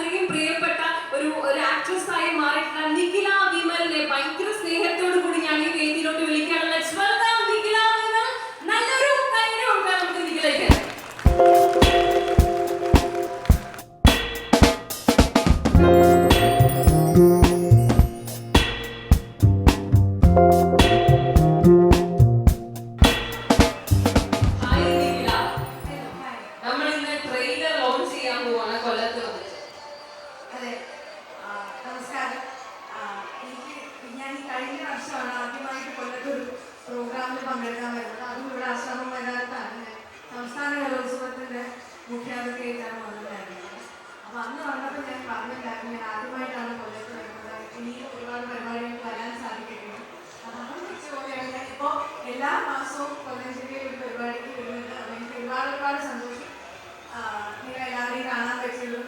അത്രയും പ്രിയപ്പെട്ട ഒരു ഒരു ആക്ട്രസ് ആയി മാറിയിട്ടുള്ള നിഖില വിമലിനെ ഭയങ്കര സ്നേഹത്തോടു കൂടി ഞാൻ ഈ വേദിയിലോട്ട് വിളിക്കുകയാണ് നല്ലൊരു കൈയ്യടി കൊടുക്കാം നമുക്ക് നിഖിലയ്ക്ക്. Hi നിഖില. നമ്മൾ ട്രെയിലർ ലോഞ്ച് ചെയ്യാൻ പോവാണ് കൊല്ലത്ത് പ്രോഗ്രാമിൽ പങ്കെടുക്കാൻ വരുന്നത്. അതും ഇവിടെ ആശ്രമം മൈതാനത്താണ് സംസ്ഥാന കലോത്സവത്തിന്റെ മുഖ്യാതിഥിയായിട്ടാണ് വന്നിട്ടുണ്ടായിരുന്നത് അപ്പോൾ അന്ന് വന്നപ്പോൾ ഞാൻ പറഞ്ഞിട്ടുണ്ടായിരുന്നു ഞാൻ ആദ്യമായിട്ടാണ് കൊല്ലത്ത് വരുന്നത്. ഇനി ഒരുപാട് പരിപാടികൾ വരാൻ സാധിക്കട്ടെ. അപ്പൊ ഇപ്പോ വെച്ച് പോലെയാണ് ഞാൻ ഇപ്പോൾ എല്ലാ മാസവും കൊല്ലം ജില്ലയിൽ